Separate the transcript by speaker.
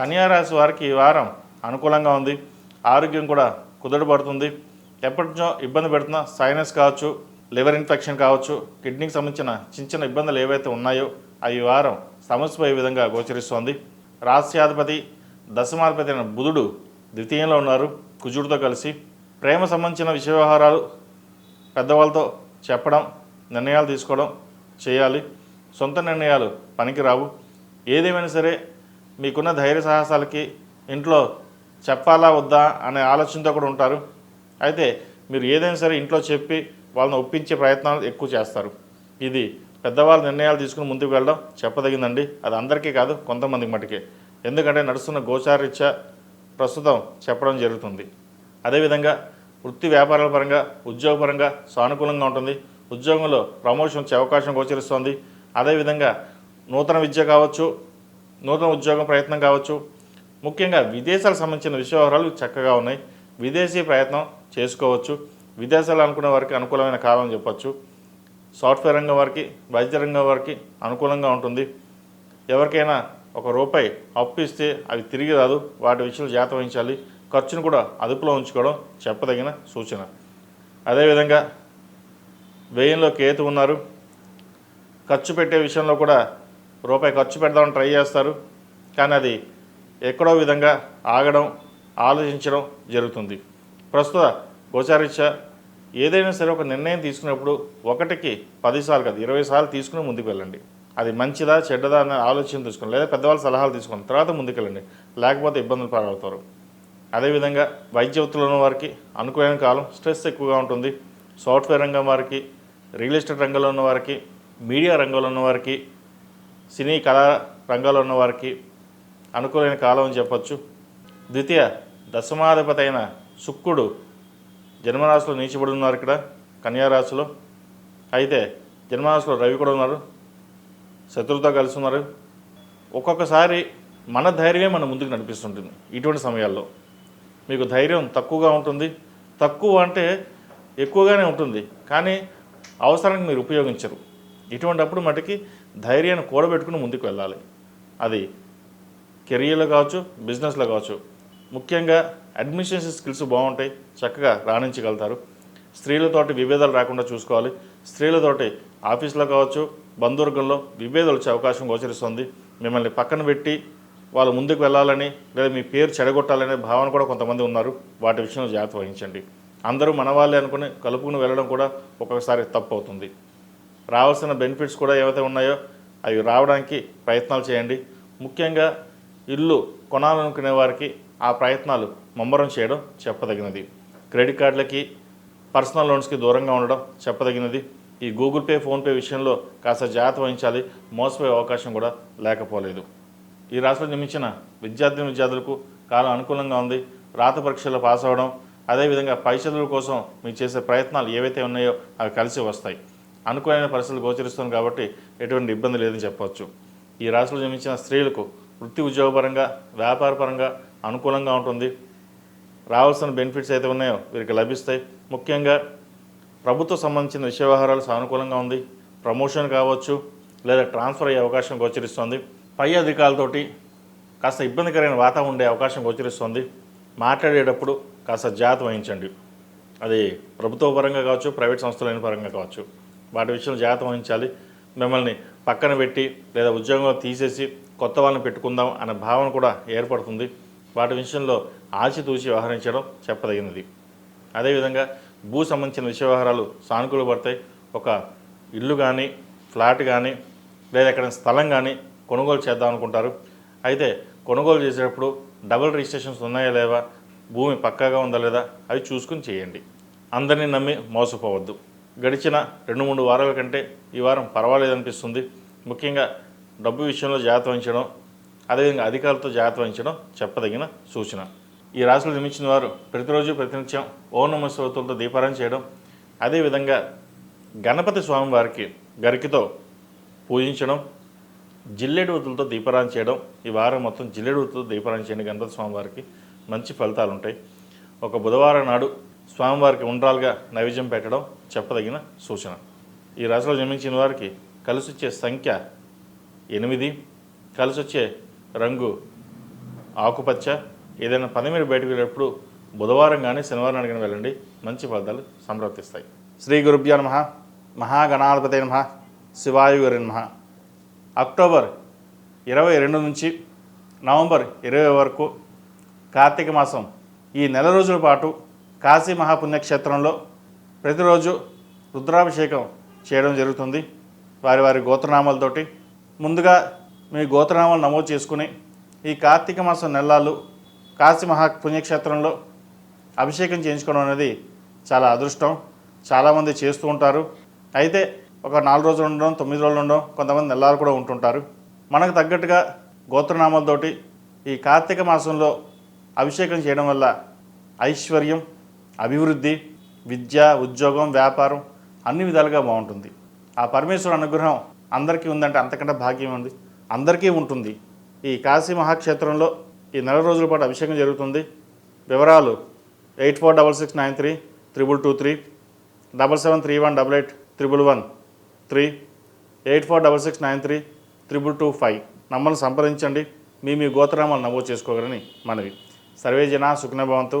Speaker 1: కన్యారాశి వారికి ఈ వారం అనుకూలంగా ఉంది. ఆరోగ్యం కూడా కుదుటపడుతుంది. ఎప్పటినో ఇబ్బంది పెడుతున్న సైనస్ కావచ్చు లివర్ ఇన్ఫెక్షన్ కావచ్చు కిడ్నీకి సంబంధించిన చిన్న చిన్న ఇబ్బందులు ఏవైతే ఉన్నాయో అవి ఈ వారం సమస్యపోయే విధంగా గోచరిస్తోంది. రాస్యాధిపతి దశమాధిపతి అయిన బుధుడు ద్వితీయంలో ఉన్నారు. కుజుడితో కలిసి ప్రేమ సంబంధించిన విషయ వ్యవహారాలు పెద్దవాళ్ళతో చెప్పడం నిర్ణయాలు తీసుకోవడం చేయాలి. సొంత నిర్ణయాలు పనికిరావు. ఏదేమైనా సరే మీకున్న ధైర్య సాహసాలకి ఇంట్లో చెప్పాలా వద్దా అనే ఆలోచనతో కూడా ఉంటారు. అయితే మీరు ఏదైనా సరే ఇంట్లో చెప్పి వాళ్ళని ఒప్పించే ప్రయత్నాలు ఎక్కువ చేస్తారు. ఇది పెద్దవాళ్ళ నిర్ణయాలు తీసుకుని ముందుకు వెళ్ళడం చెప్పదగిందండి. అది అందరికీ కాదు కొంతమందికి మటుకే. ఎందుకంటే నడుస్తున్న గోచారీత్యా ప్రస్తుతం చెప్పడం జరుగుతుంది. అదేవిధంగా వృత్తి వ్యాపారాల పరంగా ఉద్యోగపరంగా సానుకూలంగా ఉంటుంది. ఉద్యోగంలో ప్రమోషన్ వచ్చే అవకాశం గోచరిస్తోంది. అదేవిధంగా నూతన విద్య కావచ్చు నూతన ఉద్యోగం ప్రయత్నం కావచ్చు. ముఖ్యంగా విదేశాలకు సంబంధించిన విషయవహారాలు చక్కగా ఉన్నాయి. విదేశీ ప్రయత్నం చేసుకోవచ్చు. విదేశాలు అనుకునే వారికి అనుకూలమైన కాలం చెప్పచ్చు. సాఫ్ట్వేర్ రంగం వారికి వైద్య రంగం వారికి అనుకూలంగా ఉంటుంది. ఎవరికైనా ఒక రూపాయి అప్పు ఇస్తే అవి తిరిగి రాదు. వాటి విషయంలో జాగ్రత్త వహించాలి. ఖర్చును కూడా అదుపులో ఉంచుకోవడం చెప్పదగిన సూచన. అదేవిధంగా వ్యయంలో కేతు ఉన్నారు. ఖర్చు పెట్టే విషయంలో కూడా రూపాయి ఖర్చు పెడదామని ట్రై చేస్తారు. కానీ అది ఎక్కడో విధంగా ఆగడం ఆలోచించడం జరుగుతుంది. ప్రస్తుత గోచారీత్యా ఏదైనా సరే ఒక నిర్ణయం తీసుకున్నప్పుడు ఒకటికి పదిసార్లు కాదు ఇరవై సార్లు తీసుకుని ముందుకు వెళ్ళండి అది మంచిదా చెడ్డదా అనే ఆలోచన తీసుకోండి లేదా పెద్దవాళ్ళ సలహాలు తీసుకోండి తర్వాత ముందుకెళ్ళండి. లేకపోతే ఇబ్బందులు పాలవుతారు. అదేవిధంగా వైద్య వృత్తులు ఉన్న వారికి అనుకూలమైన కాలం స్ట్రెస్ ఎక్కువగా ఉంటుంది. సాఫ్ట్వేర్ రంగం వారికి రియల్ ఎస్టేట్ రంగంలో ఉన్న వారికి మీడియా రంగంలో ఉన్న వారికి సినీ కళా రంగంలో ఉన్న వారికి అనుకూలమైన కాలం అని చెప్పచ్చు. ద్వితీయ దశమాధిపతి అయిన శుక్రుడు జన్మరాశిలో నీచబడి ఉన్నారు ఇక్కడ కన్యారాశిలో అయితే జన్మరాశిలో రవి కూడా ఉన్నారు శత్రువుతో కలిసి ఉన్నారు. ఒక్కొక్కసారి మన ధైర్యమే మన ముందుకు నడిపిస్తుంటుంది ఇటువంటి సమయాల్లో. మీకు ధైర్యం తక్కువగా ఉంటుంది. తక్కువ అంటే ఎక్కువగానే ఉంటుంది. కానీ అవసరానికి మీరు ఉపయోగించరు. ఇటువంటప్పుడు మటుకి ధైర్యాన్ని కూడబెట్టుకుని ముందుకు వెళ్ళాలి. అది కెరియర్లో కావచ్చు బిజినెస్లో కావచ్చు. ముఖ్యంగా అడ్మినిస్ట్రేషన్ స్కిల్స్ బాగుంటాయి చక్కగా రాణించగలుగుతారు. స్త్రీలతోటి విభేదాలు రాకుండా చూసుకోవాలి. స్త్రీలతోటి ఆఫీస్లో కావచ్చు బంధువర్గంలో విభేదాలు వచ్చే అవకాశం గోచరిస్తుంది. మిమ్మల్ని పక్కన పెట్టి వాళ్ళు ముందుకు వెళ్ళాలని లేదా మీ పేరు చెడగొట్టాలనే భావన కూడా కొంతమంది ఉన్నారు. వాటి విషయంలో జాగ్రత్త వహించండి. అందరూ మన వాళ్ళే అనుకుని కలుపుకుని వెళ్ళడం కూడా ఒక్కొక్కసారి తప్పు అవుతుంది. రావాల్సిన బెనిఫిట్స్ కూడా ఏవైతే ఉన్నాయో అవి రావడానికి ప్రయత్నాలు చేయండి. ముఖ్యంగా ఇల్లు కొనాలనుకునే వారికి ఆ ప్రయత్నాలు ముమ్మరం చేయడం చెప్పదగినది. క్రెడిట్ కార్డులకి పర్సనల్ లోన్స్కి దూరంగా ఉండడం చెప్పదగినది. ఈ గూగుల్ పే ఫోన్పే విషయంలో కాస్త జాగ్రత్త వహించాలి. మోసపోయే అవకాశం కూడా లేకపోలేదు. ఈ రాష్ట్రంలో నిర్మించిన విద్యార్థి విద్యార్థులకు కాలం అనుకూలంగా ఉంది. రాత పరీక్షల్లో పాస్ అవ్వడం అదేవిధంగా పై చదువుల కోసం మీరు చేసే ప్రయత్నాలు ఏవైతే ఉన్నాయో అవి కలిసి వస్తాయి. అనుకూలమైన పరిస్థితులు గోచరిస్తుంది కాబట్టి ఎటువంటి ఇబ్బంది లేదని చెప్పవచ్చు ఈ రాశిలో జన్మించిన స్త్రీలకు వృత్తి ఉద్యోగపరంగా వ్యాపారపరంగా అనుకూలంగా ఉంటుంది. రావాల్సిన బెనిఫిట్స్ అయితే ఉన్నాయో వీరికి లభిస్తాయి. ముఖ్యంగా ప్రభుత్వ సంబంధించిన విషయ వ్యవహారాలు సానుకూలంగా ఉంది. ప్రమోషన్ కావచ్చు లేదా ట్రాన్స్ఫర్ అయ్యే అవకాశం గోచరిస్తుంది. పై అధికారులతోటి కాస్త ఇబ్బందికరమైన వాతావరణం ఉండే అవకాశం గోచరిస్తుంది. మాట్లాడేటప్పుడు కాస్త జాగ్రత్త వహించండి. అది ప్రభుత్వ పరంగా కావచ్చు ప్రైవేట్ సంస్థలైన పరంగా కావచ్చు. వాటి విషయంలో జాగ్రత్త వహించాలి. మిమ్మల్ని పక్కన పెట్టి లేదా ఉద్యోగంలో తీసేసి కొత్త వాళ్ళని పెట్టుకుందాం అనే భావన కూడా ఏర్పడుతుంది. వాటి విషయంలో ఆచితూచి వ్యవహరించడం చెప్పదగినది. అదేవిధంగా భూ సంబంధించిన విషయ వ్యవహారాలు సానుకూల పడతాయి. ఒక ఇల్లు కానీ ఫ్లాట్ కానీ లేదా ఎక్కడైనా స్థలం కానీ కొనుగోలు చేద్దాం అనుకుంటారు. అయితే కొనుగోలు చేసేటప్పుడు డబుల్ రిజిస్ట్రేషన్స్ ఉన్నాయా లేవా? భూమి పక్కాగా ఉందా లేదా? అవి చూసుకుని చేయండి. అందరినీ నమ్మి మోసపోవద్దు. గడిచిన రెండు మూడు వారాల కంటే ఈ వారం పర్వాలేదనిపిస్తుంది. ముఖ్యంగా డబ్బు విషయంలో జాగ్రత్త వహించడం అదేవిధంగా అధికారులతో జాగ్రత్త వహించడం చెప్పదగిన సూచన. ఈ రాశులు నిర్మించిన వారు ప్రతిరోజు ప్రతినిత్యం ఓనమ శ్రోతులతో దీపారాయణ చేయడం అదేవిధంగా గణపతి స్వామివారికి గరికితో పూజించడం జిల్లేడు వత్తులతో దీపారాయణ చేయడం ఈ వారం మొత్తం జిల్లేడు వత్తులతో దీపారాయణ చేయండి గణపతి స్వామివారికి మంచి ఫలితాలు ఉంటాయి ఒక బుధవారం నాడు స్వామివారికి ఉండ్రాలుగా నైవేద్యం పెట్టడం చెప్పదగిన సూచన. ఈ రాశిలో జన్మించిన వారికి కలిసి వచ్చే సంఖ్య ఎనిమిది కలిసి వచ్చే రంగు ఆకుపచ్చ. ఏదైనా పని మీరు బయటకు వెళ్ళేటప్పుడు బుధవారం కానీ శనివారం అడిగిన వెళ్ళండి. మంచి ఫలితాలు సంప్రాప్తిస్తాయి శ్రీ గురుభ్యో నమ. మహాగణాధిపతి నమ. శివాయుగురి నమ. అక్టోబర్ ఇరవై రెండు నుంచి నవంబర్ ఇరవై వరకు కార్తీక మాసం ఈ నెల రోజుల పాటు కాశీ మహాపుణ్యక్షేత్రంలో ప్రతిరోజు రుద్రాభిషేకం చేయడం జరుగుతుంది. వారి వారి గోత్రనామాలతోటి ముందుగా మీ గోత్రనామాలు నమోదు చేసుకుని ఈ కార్తీక మాసం నెలలు కాశీ మహా పుణ్యక్షేత్రంలో అభిషేకం చేయించుకోవడం అనేది చాలా అదృష్టం. చాలామంది చేస్తూ ఉంటారు. అయితే ఒక నాలుగు రోజులు ఉండడం తొమ్మిది రోజులు ఉండడం కొంతమంది నెలలు కూడా ఉంటుంటారు. మనకు తగ్గట్టుగా గోత్రనామాలతోటి ఈ కార్తీక మాసంలో అభిషేకం చేయడం వల్ల ఐశ్వర్యం అభివృద్ధి విద్య ఉద్యోగం వ్యాపారం అన్ని విధాలుగా బాగుంటుంది. ఆ పరమేశ్వరుడు అనుగ్రహం అందరికీ ఉందంటే అంతకంటే భాగ్యం ఉంది. అందరికీ ఉంటుంది. ఈ కాశీ మహాక్షేత్రంలో ఈ నెల రోజుల పాటు అభిషేకం జరుగుతుంది. వివరాలు eight four double six nine three triple two three double seven three one double eight triple one three eight four double six nine three triple two five మమ్మల్ని సంప్రదించండి. మీ మీ గోత్రనామాలు నమోదు చేసుకోగలని మనవి. సర్వే జన సుఖనభవంతు